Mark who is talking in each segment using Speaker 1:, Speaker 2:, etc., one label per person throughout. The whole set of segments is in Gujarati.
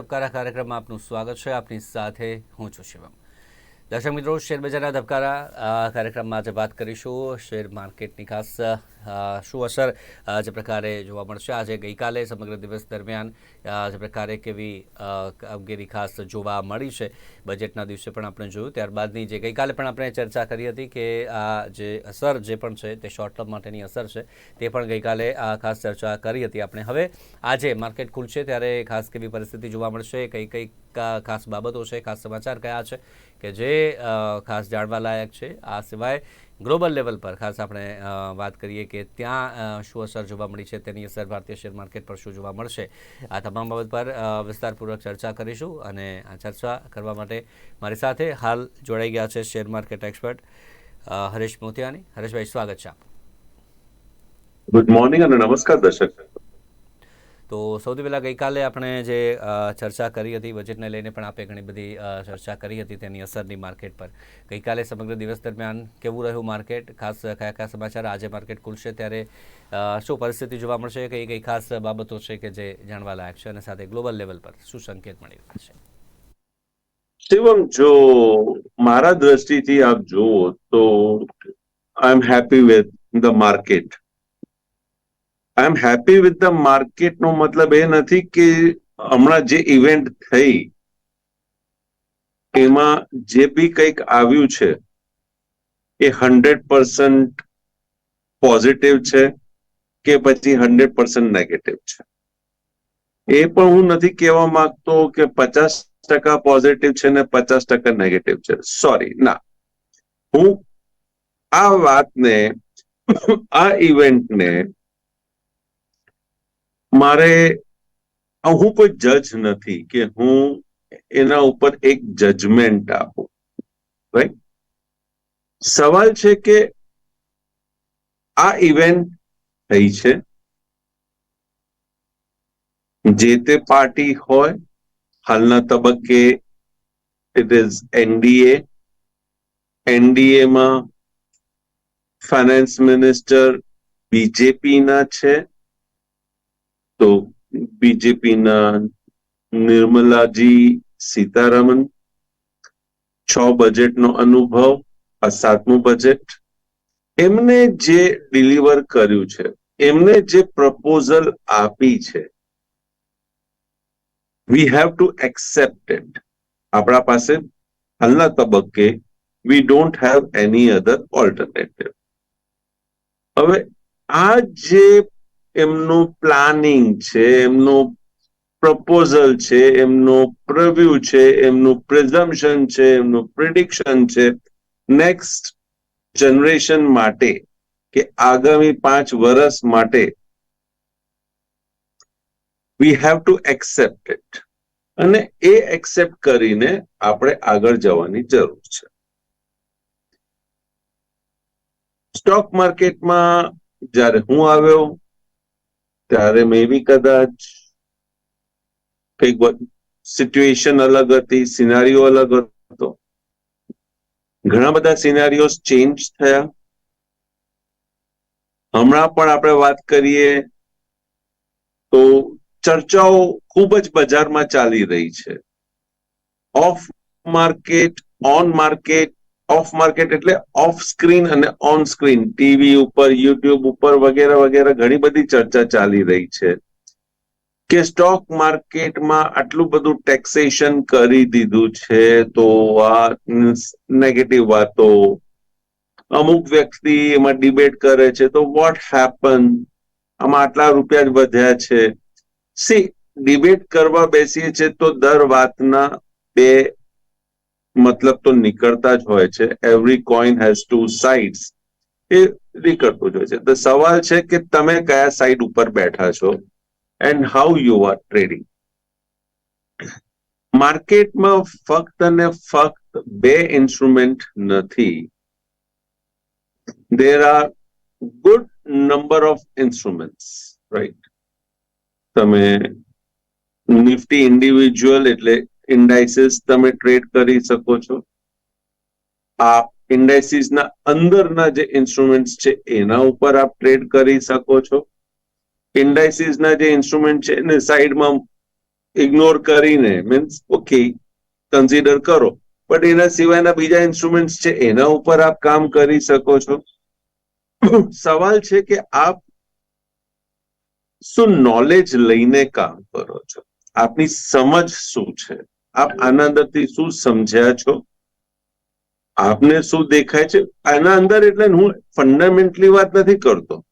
Speaker 1: ધબકારા કાર્યક્રમમાં આપનું સ્વાગત છે. આપની સાથે હું છું શિવમ. દર્શક મિત્રો શેરબજારના ધબકારા કાર્યક્રમમાં આજે વાત કરીશું. શેર માર્કેટની ખાસ શું અસર જે પ્રકારે જોવા મળશે? આજે ગઈકાલે સમગ્ર દિવસ દરમિયાન જે પ્રકારે કેવી કામગીરી ખાસ જોવા મળી છે? બજેટના દિવસે પણ આપણે જોયું. ત્યારબાદની જે ગઈકાલે પણ આપણે ચર્ચા કરી હતી કે આ જે અસર જે પણ છે, તે શોર્ટ ટર્મ માટેની અસર છે, તે પણ ગઈકાલે આ ખાસ ચર્ચા કરી હતી આપણે. હવે આજે માર્કેટ ખુલશે ત્યારે ખાસ કેવી પરિસ્થિતિ જોવા મળશે? કઈ કઈ ખાસ બાબતો છે, ખાસ સમાચાર કયા છે કે જે ખાસ જાણવા લાયક છે. આ સિવાય ગ્લોબલ લેવલ પર ખાસ આપણે વાત કરીએ કે ત્યાં શું અસર જોવા મળી છે, તેની અસર ભારતીય શેર માર્કેટ પર શું જોવા મળશે, આ તમામ બાબત પર વિસ્તારપૂર્વક ચર્ચા કરીશું અને આ ચર્ચા કરવા માટે મારી સાથે હાલ જોડાઈ ગયા છે share market expert Harish Motiyani. Hareshbhai, સ્વાગત છે
Speaker 2: ગુડ મોર્નિંગ અને નમસ્કાર દર્શક.
Speaker 1: તો સૌથી પહેલાં ગઈકાલે આપણે જે ચર્ચા કરી હતી, બજેટને લઈને પણ આપણે ઘણી બધી ચર્ચા કરી હતી તેની અસરની માર્કેટ પર. ગઈકાલે સમગ્ર દિવસ દરમિયાન કેવું રહ્યું માર્કેટ? ખાસ, કયા કયા સમાચાર આજે માર્કેટ ખુલશે ત્યારે શું પરિસ્થિતિ જોવા મળશે? કઈ કઈ ખાસ બાબતો છે કે જે જાણવા લાયક છે? અને સાથે ગ્લોબલ લેવલ પર શું સંકેત મળી રહ્યા છે?
Speaker 2: શિવમ, જો મારા દ્રષ્ટિથી આપ જુઓ તો I am happy with the market. I am happy with the market નો મતલબ એ નથી કે હમણાં જે ઇવેન્ટ થઈ, એમાં જે બી કંઈક આવ્યું છે, એ હંડ્રેડ પર્સન્ટ પોઝિટિવ છે કે પછી હંડ્રેડ પર્સન્ટ નેગેટિવ છે. એ પણ હું નથી કહેવા માંગતો કે પચાસ ટકા પોઝિટિવ છે ને પચાસ ટકા નેગેટિવ છે. સોરી ના. હું આ વાતને, આ ઇવેન્ટને મારે હું કોઈ જજ નથી કે હું એના ઉપર એક જજમેન્ટ આપું રાઈટ સવાલ છે કે આ ઇવેન્ટ થઈ છે? જે તે પાર્ટી હોય, હાલના તબક્કે ઇટ ઇઝ એનડીએ એનડીએમાં ફાઇનાન્સ મિનિસ્ટર બીજેપીના છે. તો બીજેપીના નિર્મલાજી સીતારામન, છ બજેટનો અનુભવ, આ સાતમું બજેટ. એમને જે ડિલિવર કર્યું છે, એમને જે પ્રપોઝલ આપી છે we have to accept it આપણા પાસે હાલના તબક્કે we don't have any other alternative હવે આ જે એમનું પ્લાનિંગ છે, એમનું પ્રપોઝલ છે, એમનું પ્રવ્યુ છે, એમનું પ્રિઝમ્પશન છે, એમનું પ્રિડિક્શન છે. નેક્સ્ટ જનરેશન માટે કે આગામી પાંચ વર્ષ માટે we have to accept it અને એ એક્સેપ્ટ કરીને આપણે આગળ જવાની જરૂર છે. સ્ટોક માર્કેટમાં જ્યારે હું આવ્યો ત્યારે મે બી કદાચ કંઈક સિચ્યુએશન અલગ હતી સિનારીઓ અલગ હતો. ઘણા બધા સિનારીઓ ચેન્જ થયા. હમણાં પણ આપણે વાત કરીએ તો ચર્ચાઓ ખૂબ જ બજારમાં ચાલી રહી છે. Off market on market off market એટલે ઓફ સ્ક્રીન અને ઓન સ્ક્રીન ટીવી ઉપર યુટ્યુબ ઉપર વગેરે વગેરે ઘણી બધી ચર્ચા ચાલી રહી છે કે સ્ટોક માર્કેટમાં આટલું બધું ટેક્સેશન કરી દીધું છે તો આ નેગેટિવ વાતો અમુક વ્યક્તિ એમાં ડિબેટ કરે છે તો વોટ હેપન આમાં આટલા રૂપિયા જ વધ્યા છે. સી ડિબેટ કરવા બેસીએ છે તો દર વાતના બે મતલબ તો નીકળતા જ હોય છે. Every coin has two sides એ નીકળતું જ હોય છે. તો સવાલ છે કે તમે કયા સાઈડ ઉપર બેઠા છો and how you are trading માર્કેટમાં ફક્ત અને ફક્ત બે ઇન્સ્ટ્રુમેન્ટ નથી. There are good number of instruments right તમે નિફ્ટી ઇન્ડિવિજ્યુઅલ એટલે ઇન્ડાઇસીસ તમે ટ્રેડ કરી શકો છો. આ ઇન્ડાઇસીસના અંદરના જે ઇન્સ્ટ્રુમેન્ટ્સ છે, એના ઉપર આપ ટ્રેડ કરી શકો છો. ઇન્ડાઇસીસના જે ઇન્સ્ટ્રુમેન્ટ છે, એને સાઈડમાં ઇગ્નોર કરીને મીન્સ, ઓકે, કન્સિડર કરો. બટ એના સિવાયના બીજા ઇન્સ્ટ્રુમેન્ટ્સ છે, એના ઉપર આપ કામ કરી શકો છો. સવાલ છે કે આપ શું નોલેજ લઈને કામ કરો છો? આપની સમજ શું છે? આપ આના શું સમજ્યા છો? આપને શું દેખાય છે? આના અંદર એટલે હું ફંડામેન્ટલી વાત નથી કરતો.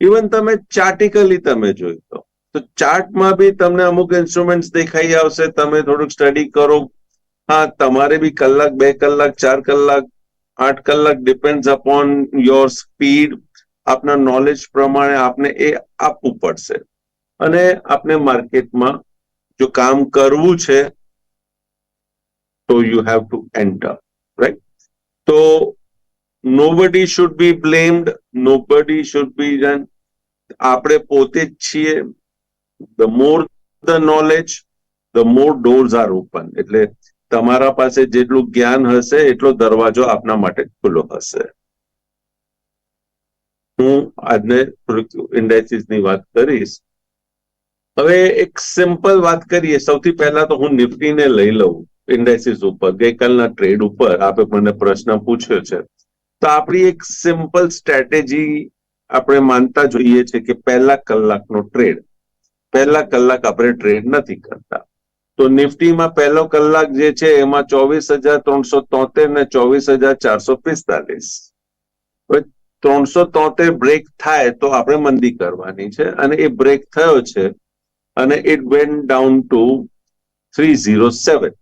Speaker 2: ઇવન તમે ચાર્ટિકલી તમે જોઈ લો. તો ચાર્ટમાં બી તમને અમુક ઇન્સ્ટ્રુમેન્ટ્સ દેખાઈ આવશે, તમે થોડુંક સ્ટડી કરો. હા, તમારે બી કલાક, બે કલાક, ચાર કલાક, આઠ કલાક ડિપેન્ડ અપોન યોર સ્પીડ આપના નોલેજ પ્રમાણે આપને એ આપવું પડશે. અને આપને માર્કેટમાં જો કામ કરવું છે તો you have to enter right તો nobody should be blamed. Nobody should be done. આપણે પોતે જ છીએ. The more the knowledge the more doors are open એટલે તમારા પાસે જેટલું જ્ઞાન હશે, એટલો દરવાજો આપના માટે ખુલ્લો હશે. હું આજને ઇન્ડાઇસિસની વાત કરીશ. હવે એક સિમ્પલ વાત કરીએ. સૌથી પહેલા તો હું નિફ્ટીને લઈ લઉં. ઇન્ડાઇસિસ ઉપર, ગઈકાલના ટ્રેડ ઉપર આપે મને પ્રશ્ન પૂછ્યો છે. તો આપણી એક સિમ્પલ સ્ટ્રેટેજી આપણે માનતા જોઈએ છે કે પહેલા કલાકનો ટ્રેડ પહેલા કલાક આપણે ટ્રેડ નથી કરતા. તો નિફ્ટીમાં પહેલો કલાક જે છે એમાં ચોવીસ હજાર ત્રણસો તોતેર ને ચોવીસ હજાર ચારસો પિસ્તાલીસ. ત્રણસો તોતેર બ્રેક થાય તો આપણે મંદી કરવાની છે અને એ બ્રેક થયો છે અને it went down to three zero seven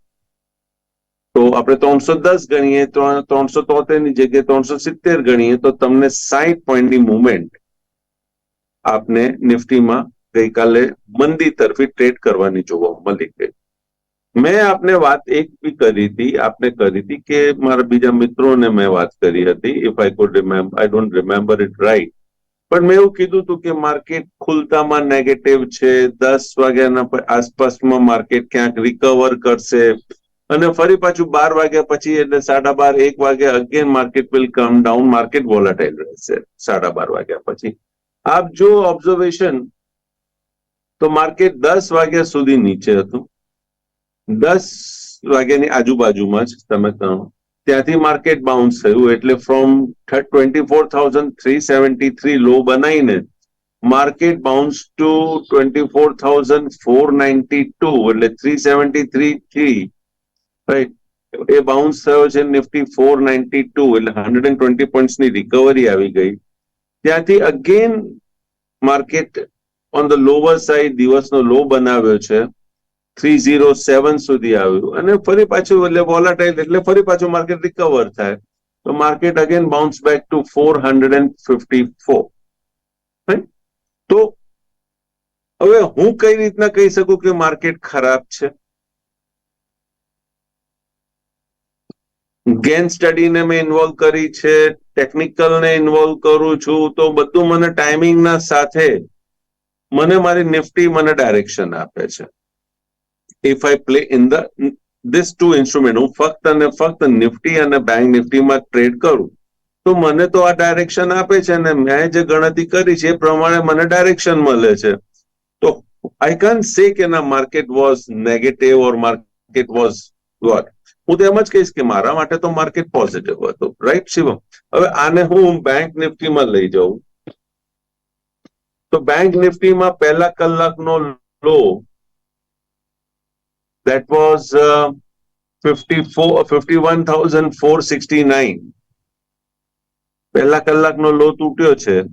Speaker 2: તો આપણે ત્રણસો દસ ગણીએ ત્રણસો તોતેરની જગ્યાએ ત્રણસો સિત્તેર ગણીએ, તો તમને સાહીઠ પોઈન્ટની મુવમેન્ટ આપને નિફ્ટીમાં ગઈકાલે મંદી તરફી ટ્રેડ કરવાની જોવા મળી ગઈ. મેં આપને વાત એક બી કરી હતી, આપને કરી હતી કે મારા બીજા મિત્રોને મેં વાત કરી હતી if I could remember I don't remember it right પણ મેં એવું કીધું હતું કે માર્કેટ ખુલતામાં નેગેટિવ છે, દસ વાગ્યાના આસપાસમાં માર્કેટ ક્યાંક રિકવર કરશે અને ફરી પાછું બાર વાગ્યા પછી એટલે સાડા બાર, એક વાગ્યા again market will come down market volatile રહેશે સાડા બાર વાગ્યા પછી. આપ જો ઓબ્ઝર્વેશન તો માર્કેટ દસ વાગ્યા સુધી નીચે હતું. દસ વાગ્યાની આજુબાજુમાં જ તમે કહો. ત્યાંથી માર્કેટ બાઉન્સ થયું એટલે from twenty four thousand three seventy three low બનાવીને market bounce to twenty four thousand four ninety two એટલે three seventy three three right એ બાઉન્સ થયો છે નિફ્ટી ફોર નાઇન્ટી ટુ એટલે હંડ્રેડ એન્ડ ટ્વેન્ટી પોઈન્ટ્સની રિકવરી આવી ગઈ. ત્યાંથી again market on the lower side દિવસનો લો બનાવ્યો છે. થ્રી ઝીરો સેવન સુધી આવ્યું. અને ફરી પાછું એટલે વોલાટાઇલ એટલે ફરી પાછું માર્કેટ રિકવર થાય. તો market again bounce back to four hundred and fifty four તો હવે હું કઈ રીતના કહી શકું કે માર્કેટ ખરાબ છે? ગેન સ્ટડીને મેં ઇન્વોલ્વ કરી છે ટેકનિકલને ઇન્વોલ્વ કરું છું, તો બધું મને ટાઈમિંગના સાથે મને મારી નિફ્ટી મને ડાયરેક્શન આપે છે. If I play in the this two instrument હું ફક્ત અને ફક્ત નિફ્ટી અને બેંક નિફ્ટીમાં ટ્રેડ કરું, તો મને તો આ ડાયરેક્શન આપે છે અને મેં જે ગણતરી કરી છે એ પ્રમાણે મને ડાયરેક્શન મળે છે. તો આઈ કાન સે કે ના market was negative or market was what હું તો એમ જ કહીશ કે મારા માટે તો માર્કેટ પોઝિટિવ હતું રાઈટ શિવમ? હવે આને હું બેંક નિફ્ટીમાં લઈ જાઉં. તો બેંક નિફ્ટીમાં પહેલા કલાકનો લો that was uh, 54 51469 પહેલા કલાકનો લો તૂટ્યો છે.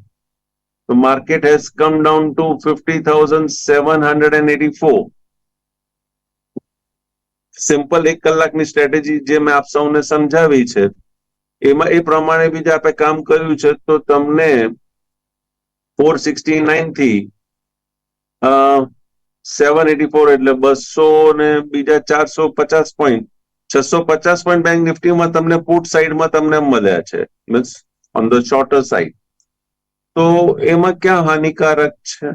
Speaker 2: તો market has come down to 50784 simple એક કલાકની સ્ટ્રેટેજી જે મેં આપ સૌને સમજાવી છે, એમાં એ પ્રમાણે બીજા આપણે કામ કર્યું છે, તો તમને 469 થી સેવન એટી ફોર એટલે બસો ને બીજા ચારસો પચાસ પોઈન્ટ છસો પચાસ પોઈન્ટ બેંક નિફ્ટીમાં તમને પુટ સાઈડમાં તમને મળ્યા છે means on the shorter side તો એમાં ક્યાં હાનિકારક છે?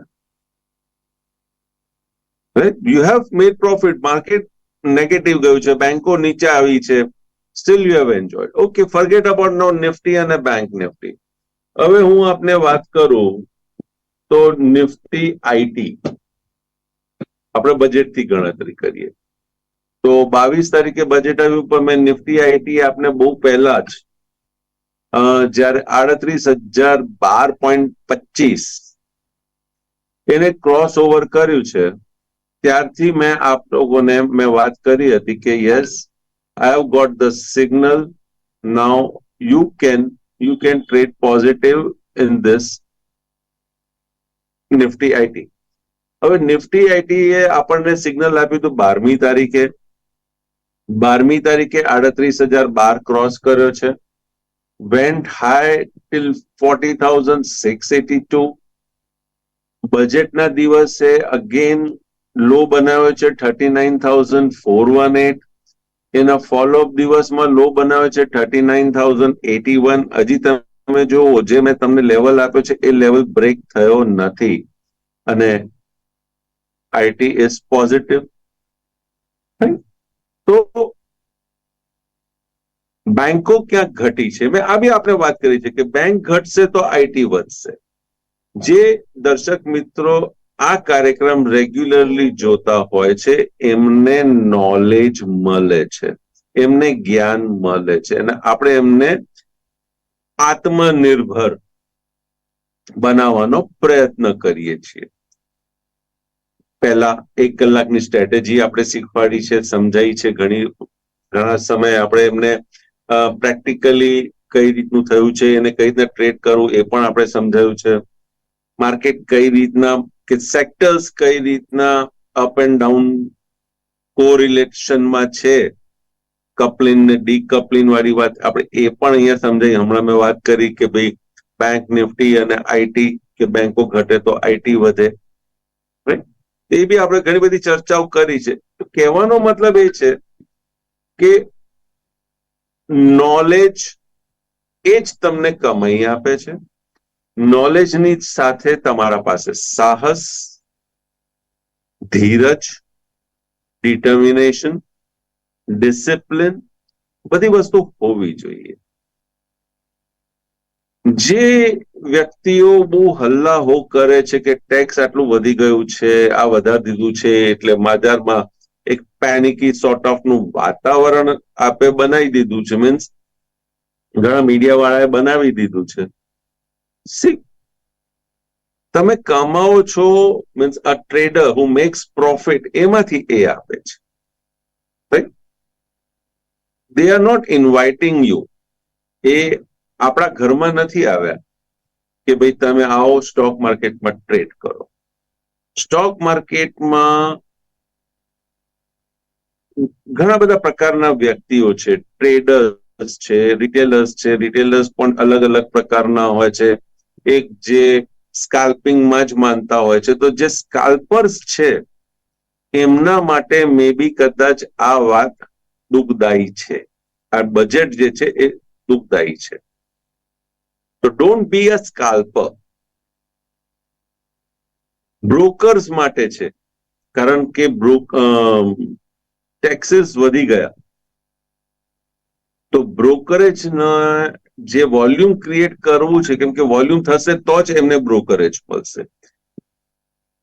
Speaker 2: You have made profit market negative ગયું છે બેંકો નીચે આવી છે. Still you have enjoy okay forget about no Nifty અને બેંક નિફ્ટી હવે હું આપને વાત કરું તો નિફ્ટી આઈટી આપણે બજેટથી ગણતરી કરીએ. તો બાવીસ તારીખે બજેટ આવ્યું, પણ મેં નિફ્ટી આઈટી આપને બહુ પહેલા જ જ્યારે આડત્રીસ હજાર બાર પોઈન્ટ પચીસ. એને ક્રોસ ઓવર કર્યું છે. ત્યારથી મેં આપ લોકોને મેં વાત કરી હતી કે yes I have got the signal now you can you can trade positive in this Nifty IT હવે નિફ્ટી આઈટી એ આપણને સિગ્નલ આપ્યું હતું બારમી તારીખે બારમી તારીખે આડત્રીસ હજાર બાર ક્રોસ કર્યો છે. Went high till forty thousand six eighty two બજેટના દિવસે અગેન લો બનાવ્યો છે thirty nine thousand four one eight એના ફોલોઅપ દિવસમાં લો બનાવ્યો છે thirty nine thousand eighty one હજી તમે જુઓ, જે મેં તમને લેવલ આપ્યો છે, એ લેવલ બ્રેક થયો નથી. અને આઈટી ઇઝ પોઝિટિવ તો બેંકો ક્યાંક ઘટી છે? મેં આ બી આપણે વાત કરી છે કે બેંક ઘટશે તો આઈટી વધશે. જે દર્શક મિત્રો આ કાર્યક્રમ રેગ્યુલરલી જોતા હોય છે, એમને નોલેજ મળે છે, એમને જ્ઞાન મળે છે અને આપણે એમને આત્મનિર્ભર બનાવવાનો પ્રયત્ન કરીએ છીએ. પહેલા એક કલાકની સ્ટ્રેટેજી આપણે શીખવાડી છે, સમજાઈ છે, ઘણી, ઘણા સમયે આપણે એમને પ્રેક્ટિકલી કઈ રીતનું થયું છે, એને કઈ રીતના ટ્રેડ કરવું એ પણ આપણે સમજાયું છે. માર્કેટ કઈ રીતના કે સેક્ટર્સ કઈ રીતના અપ એન્ડ ડાઉન કોરિલેશનમાં છે? કપલિંગ ને ડીકપલિંગ વાળી વાત આપણે એ પણ અહીંયા સમજાઈ હમણાં મેં વાત કરી કે ભાઈ બેંક નિફ્ટી અને આઈટી કે બેંકો ઘટે તો આઈટી વધે. રાઈટ એ બી આપણે ઘણી બધી ચર્ચાઓ કરી છે. કહેવાનો મતલબ એ છે કે નોલેજ એ જ તમને કમાઈ આપે છે. નોલેજની સાથે તમારા પાસે સાહસ, ધીરજ ડિટર્મિનેશન ડિસિપ્લિન બધી વસ્તુ હોવી જોઈએ. જે વ્યક્તિઓ બહુ હલ્લા હો કરે છે કે ટેક્સ આટલું વધી ગયું છે, આ વધારી દીધું છે, એટલે બજારમાં એક પેનિકી સોર્ટ ઓફનું વાતાવરણ આપે બનાવી દીધું છે. મીન્સ ઘણા મીડિયા વાળાએ બનાવી દીધું છે. સી તમે કમાઓ છો means a trader who makes profit એમાંથી એ આપે છે. Right they are not inviting you એ આપણા ઘરમાં નથી આવ્યા કે ભાઈ તમે આવો સ્ટોક માર્કેટમાં ટ્રેડ કરો. સ્ટોક માર્કેટમાં ઘણા બધા પ્રકારના વ્યક્તિઓ છે. ટ્રેડર્સ છે રિટેલર્સ છે. રિટેલર્સ પણ અલગ અલગ પ્રકારના હોય છે. એક જે સ્કાલ્પિંગમાં જ માનતા હોય છે. તો જે સ્કાલ્પર્સ છે, એમના માટે મે બી કદાચ આ વાત દુઃખદાયી છે. આ બજેટ જે છે એ દુઃખદાયી છે. તો ડોન્ટ બી અ સ્કાલ્પર બ્રોકર્સ માટે છે. કારણ કે ટેક્સીસ વધી ગયા. તો બ્રોકરેજ જે વોલ્યુમ ક્રિએટ કરવું છે, કેમ કે વોલ્યુમ થશે તો જ એમને બ્રોકરેજ મળશે.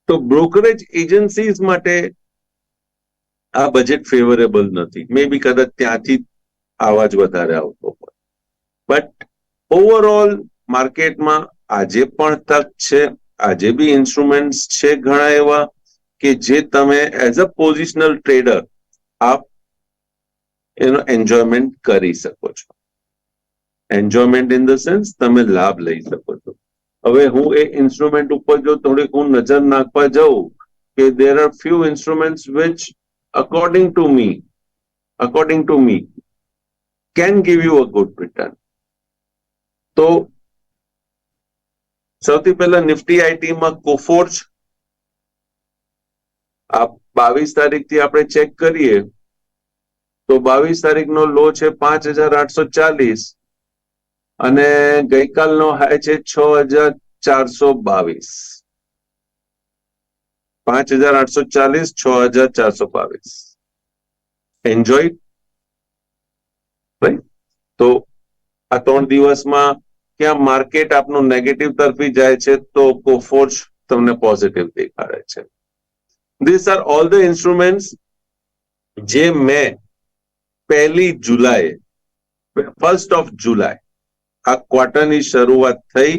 Speaker 2: તો બ્રોકરેજ એજન્સીઝ માટે આ બજેટ ફેવરેબલ નથી. મે બી કદાચ ત્યાંથી આવાજ વધારે આવતો હોય. બટ ઓવરઓલ માર્કેટમાં આજે પણ તક છે. આજે બી ઇન્સ્ટ્રુમેન્ટ્સ છે ઘણા એવા કે જે તમે એઝ અ પોઝિશનલ ટ્રેડર આપ એનો એન્જોયમેન્ટ કરી શકો છો. એન્જોયમેન્ટ ઇન ધ સેન્સ તમે લાભ લઈ શકો છો. હવે હું એ ઇન્સ્ટ્રુમેન્ટ ઉપર જો થોડીક હું નજર નાખવા જાઉં કે there are few instruments which according to me according to me can give you a good return તો સૌથી પહેલા નિફ્ટી આઈટીમાં કોફોર્જ આ બાવીસ તારીખથી આપણે ચેક કરીએ, તો બાવીસ તારીખનો લો છે પાંચ હજાર આઠસો ચાલીસ. અને ગઈકાલનો હાઈ છે છ હજાર ચારસો બાવીસ. પાંચ હજાર આઠસો ચાલીસ, છ હજાર ચારસો બાવીસ. એન્જોય તો આ ત્રણ દિવસમાં ક્યાં માર્કેટ આપનું નેગેટિવ તરફી જાય છે તો કોફોર્જ તમને પોઝિટિવ દેખાડે છે. This are all the instruments જે મેં પહેલી જુલાઈ ફર્સ્ટ ઓફ જુલાઈ આ ક્વાર્ટરની શરૂઆત થઈ.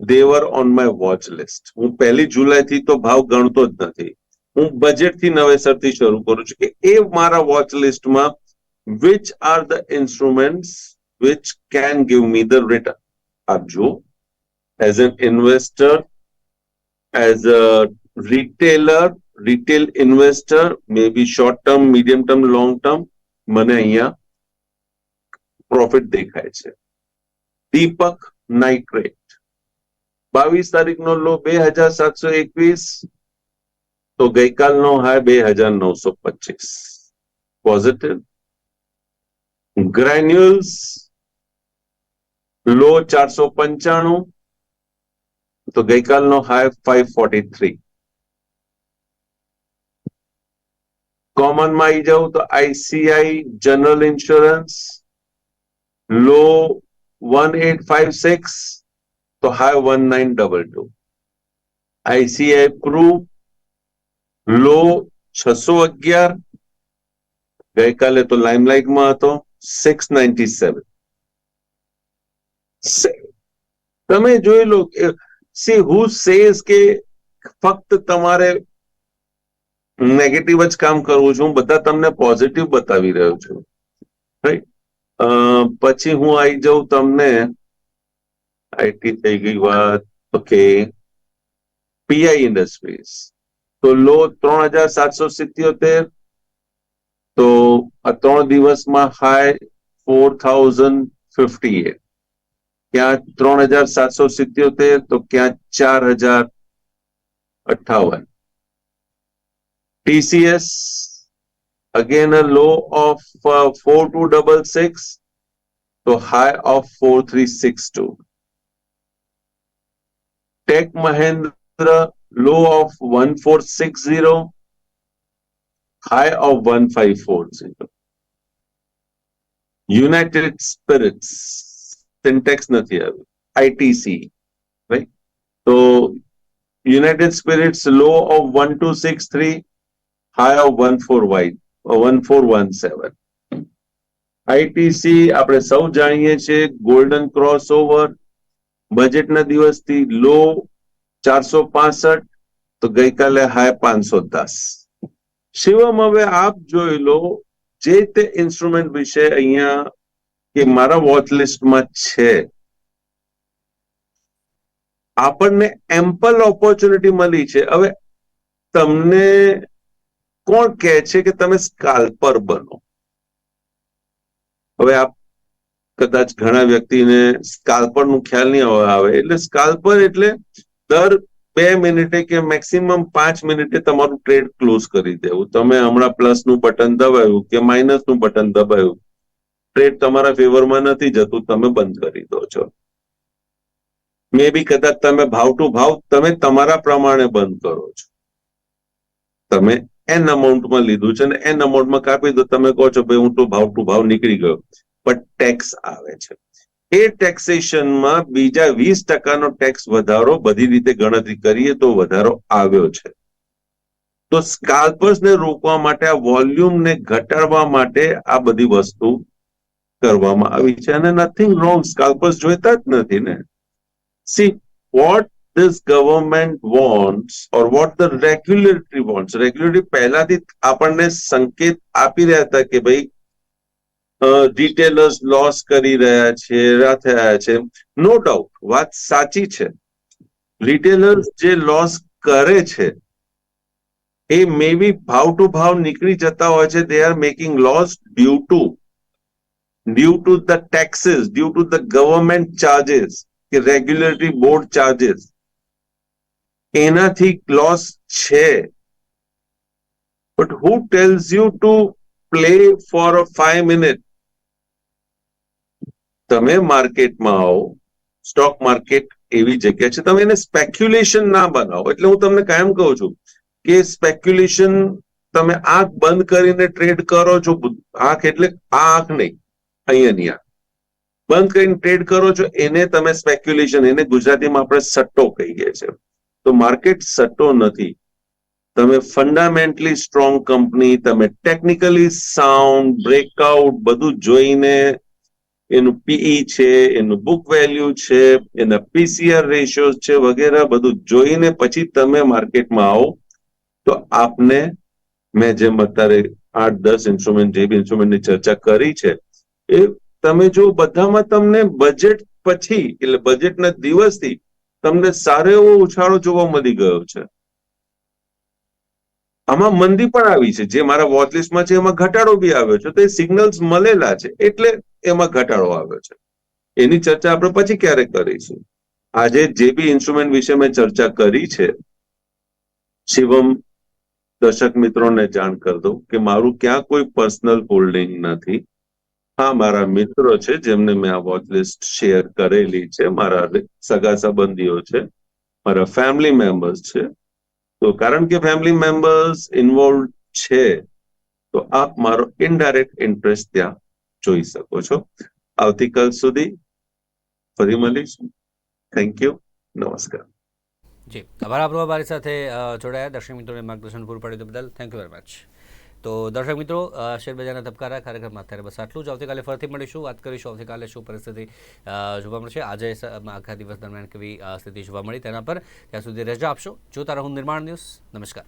Speaker 2: They were on my watch list હું પહેલી જુલાઈથી તો ભાવ ગણતો જ નથી. હું બજેટથી નવેસરથી શરૂ કરું છું કે એ મારા વોચ લિસ્ટમાં which are the instruments which can give me the return આપ જુઓ. As an investor as a retailer retail investor may be short term medium term long term મને અહીંયા પ્રોફિટ દેખાય છે. દીપક નાઇટ્રેટ. બાવીસ તારીખનો લો બે હજાર સાતસો એકવીસ, તો ગઈકાલનો હાય બે હજાર નવસો પચીસ. પોઝિટિવ ગ્રેન્યુલ્સ લો ચારસો પંચાણું, તો ગઈકાલનો હાઈ ફાઈવ ફોર્ટી થ્રી. કોમનમાં આવી જાઉં તો ICI general insurance, low one eight five six તો high one nine double two ICI proof low છસો અગિયાર, ગઈકાલે તો લાઇમલાઇટમાં હતો સિક્સ નાઇન્ટી સેવન તમે જોઈ લો સી હુ સેઝ કે ફક્ત તમારે નેગેટિવ જ કામ કરવું છું. હું બધા તમને પોઝિટિવ બતાવી રહ્યો છું. રાઈટ પછી હું આવી જાઉં તમને. આઈટી થઈ ગઈ વાત. ઓકે. PI industries. તો લો ત્રણ હજાર સાતસો સિત્યોતેર. તો આ ત્રણ દિવસમાં high four thousand fifty eight. ક્યાં ત્રણ હજાર સાતસો સિત્યોતેર, તો ક્યાં ચાર હજાર અઠાવન TCS again a low of uh, 4266 to high of 4362 Tech Mahindra low of 1460 high of 1540 United Spirits syntax નથી આવ્યું ITC right so United Spirits low of 1263 high of 14 1417 ITC આપણે સૌ જાણીએ છીએ ગોલ્ડન ક્રોસ ઓવર બજેટના દિવસથી લો ચારસો પાસઠ, તો ગઈકાલે હાય પાંચસો દસ. શિવમ, હવે આપ જોઈ લો જે તે ઇન્સ્ટ્રુમેન્ટ વિશે અહીંયા કે મારા વોચ લિસ્ટમાં છે. આપણને એમ્પલ ઓપોર્ચ્યુનિટી મળી છે. હવે તમને કોણ કહે છે કે તમે સ્કાલ્પર બનો? હવે આપ કદાચ ઘણા વ્યક્તિને સ્કાલ્પરનું ખ્યાલ નહીં આવે. એટલે સ્કાલ્પર એટલે દર બે મિનિટે કે મેક્સિમમ પાંચ મિનિટે તમારું ટ્રેડ ક્લોઝ કરી દેવું. તમે હમણાં પ્લસનું બટન દબાવ્યું કે માઇનસનું બટન દબાવ્યું. ટ્રેડ તમારા ફેવરમાં નથી જતું, તમે બંધ કરી દો છો. મે બી કદાચ તમે ભાવ ટુ ભાવ તમે તમારા પ્રમાણે બંધ કરો છો. તમે એન અમાઉન્ટમાં લીધું છે અને એન અમાઉન્ટમાં કાપી દો, તમે કહો છો, ભાઈ, હું તો ભાવ ટુ ભાવ નીકળી ગયો. પણ ટેક્સ આવે છે. એ ટેક્સેશનમાં બીજા વીસ ટકાનો ટેક્સ વધારો બધી રીતે ગણતરી કરીએ તો વધારો આવ્યો છે. તો સ્કાલ્પર્સને રોકવા માટે, આ વોલ્યુમને ઘટાડવા માટે આ બધી વસ્તુ કરવામાં આવી છે. અને નથિંગ રોંગ સ્કાલ્પર્સ જોઈતા જ નથી ને. See what this government wants or what the regulatory wants, regulatory પહેલાથી આપણને સંકેત આપી રહ્યા હતા કે ભાઈ રિટેલર્સ લોસ કરી રહ્યા છે થયા છે. નો ડાઉટ વાત સાચી છે. રિટેલર્સ જે લોસ કરે છે, એ મે બી ભાવ ટુ ભાવ નીકળી જતા હોય છે. They are making loss due to due to the taxes due to the government charges કે રેગ્યુલેટરી બોર્ડ ચાર્જેસ એનાથી લોસ છે. But who tells you to play for a five minute તમે માર્કેટમાં આવો સ્ટોક માર્કેટ એવી જગ્યા છે. તમે એને સ્પેક્યુલેશન ના બનાવો. એટલે હું તમને કાયમ કહું છું કે સ્પેક્યુલેશન તમે આંખ બંધ કરીને ટ્રેડ કરો છો. આંખ એટલે આ આંખ નહીં અહીંયાની આંખ. બંધ કરીને ટ્રેડ કરો છો, એને તમે સ્પેક્યુલેશન એને ગુજરાતીમાં આપણે સટ્ટો કહીએ છીએ. તો માર્કેટ સટ્ટો નથી. તમે ફંડામેન્ટલી સ્ટ્રોંગ કંપની તમે ટેકનિકલી સાઉન્ડ બ્રેકઆઉટ બધું જોઈને એનું પીઈ છે, એનું બુક વેલ્યુ છે, એના પીસીઆર રેશિયો છે વગેરે બધું જોઈને પછી તમે માર્કેટમાં આવો, તો આપને મેં જેમ અત્યારે આઠ, દસ ઇન્સ્ટ્રુમેન્ટ જે બી ઇન્સ્ટ્રુમેન્ટની ચર્ચા કરી છે, એ તમે જો બધામાં તમને બજેટ પછી, એટલે બજેટના દિવસથી તમને સારો એવો ઉછાળો જોવા મળી ગયો છે. આમાં મંદી પણ આવી છે. જે મારા વોચલિસ્ટમાં છે, એમાં ઘટાડો બી આવ્યો છે. તો એ સિગ્નલ્સ મળેલા છે, એટલે એમાં ઘટાડો આવ્યો છે. એની ચર્ચા આપણે પછી ક્યારે કરીશું? આજે જે બી ઇન્સ્ટ્રુમેન્ટ વિશે મેં ચર્ચા કરી છે, શિવમ દર્શક મિત્રોને જાણ કરી દઉં કે મારું ક્યાં કોઈ પર્સનલ હોલ્ડિંગ નથી. હા, મારા મિત્રો છે, જેમને મેં આ વોચ લિસ્ટ શેર કરેલી છે, મારા સગા સંબંધીઓ છે, મારા ફેમિલી મેમ્બર્સ છે. તો કારણ કે ફેમિલી મેમ્બર્સ ઇન્વોલ્વ છે, તો આપ મારો ઇનડાયરેક્ટ ઇન્ટરેસ્ટ ત્યાં જોઈ શકો છો. આવતીકાલ સુધી ફરી મળીશું. થેન્ક યુ નમસ્કાર.
Speaker 1: જી આભાર આપણો અમારી સાથે જોડાયા. દર્શક મિત્રોને માર્ગદર્શન પૂરું પાડ્યું બદલ થેન્ક યુ વેરી મચ તો દર્શક મિત્રો શેરબજારના ધબકારા કાર્યક્રમમાં અત્યારે બસ આટલું જ. આવતીકાલે ફરીથી મળીશું. વાત કરીશું આવતીકાલે શું પરિસ્થિતિ જોવા મળશે. આજે આખા દિવસ દરમિયાન કેવી સ્થિતિ જોવા મળી તેના પર ત્યાં સુધી રજા આપશો. જોતા રહો નિર્માણ ન્યૂઝ. નમસ્કાર.